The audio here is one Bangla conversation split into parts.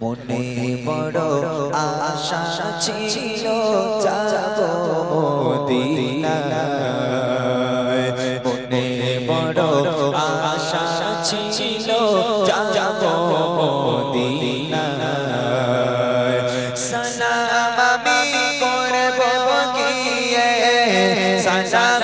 মনে বড় আশা ছিল যাব মদিনায়। মনে বড় আশা ছিল যাব মদিনায়। সালাম আমি করব গিয়ে সালাম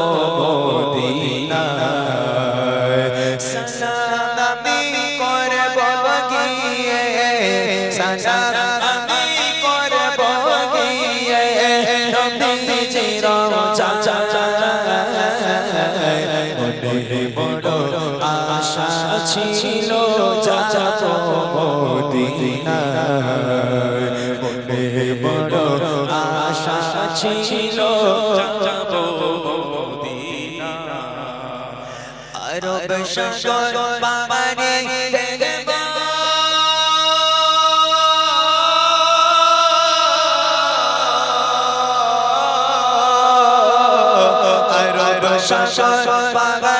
ছিল যাব মদিনায়। মনে বড় আশা ছিল যাব আরব সাগর পারে দেখব আরব সাগর পাহাড়ে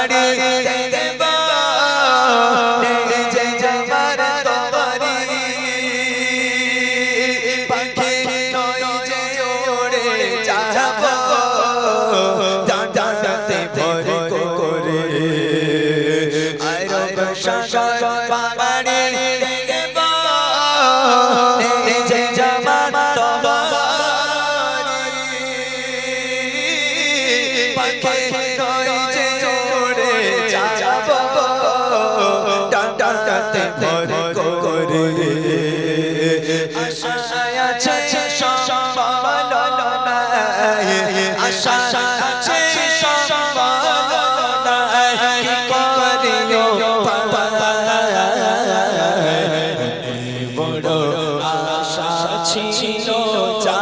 পাখি নয় যে ছিল যাব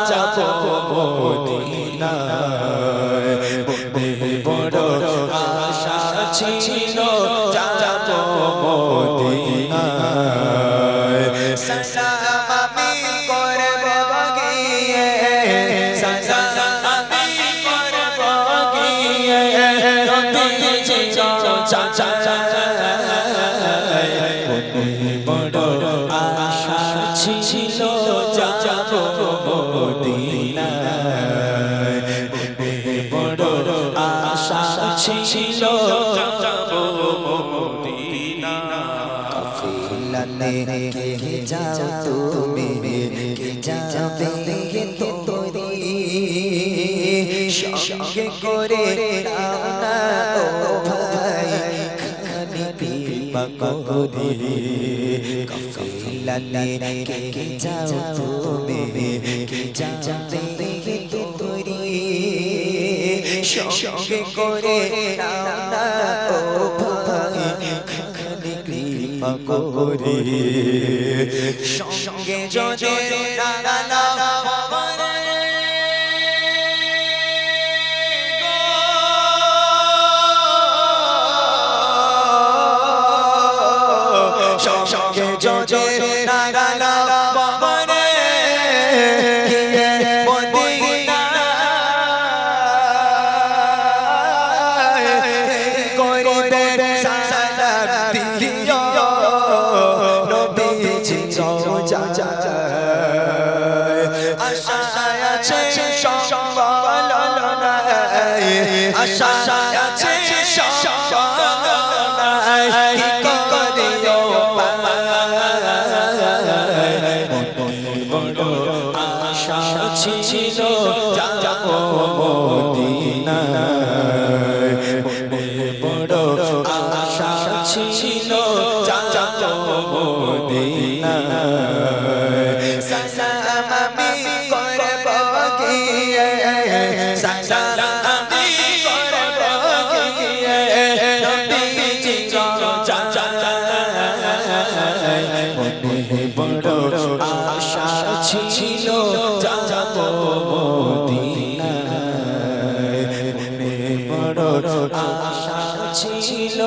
মদিনায় সালাম আমি করব গিয়ে সালাম আমি করব গিয়ে নবীজি চাচায় বড় আশা ছিল যাব কাফিলাতে কে যাও তুমি কে যাবে তোরি সঙ্গে করে না ও ভাই খানি পিবা করি কাফিলাতে কে যাও তুমি কে যাবে তোরি সঙ্গে করে। সঙ্গে যদি নাগালা আশা আছে ছিল যাব মদিনায়। আশা ছিল।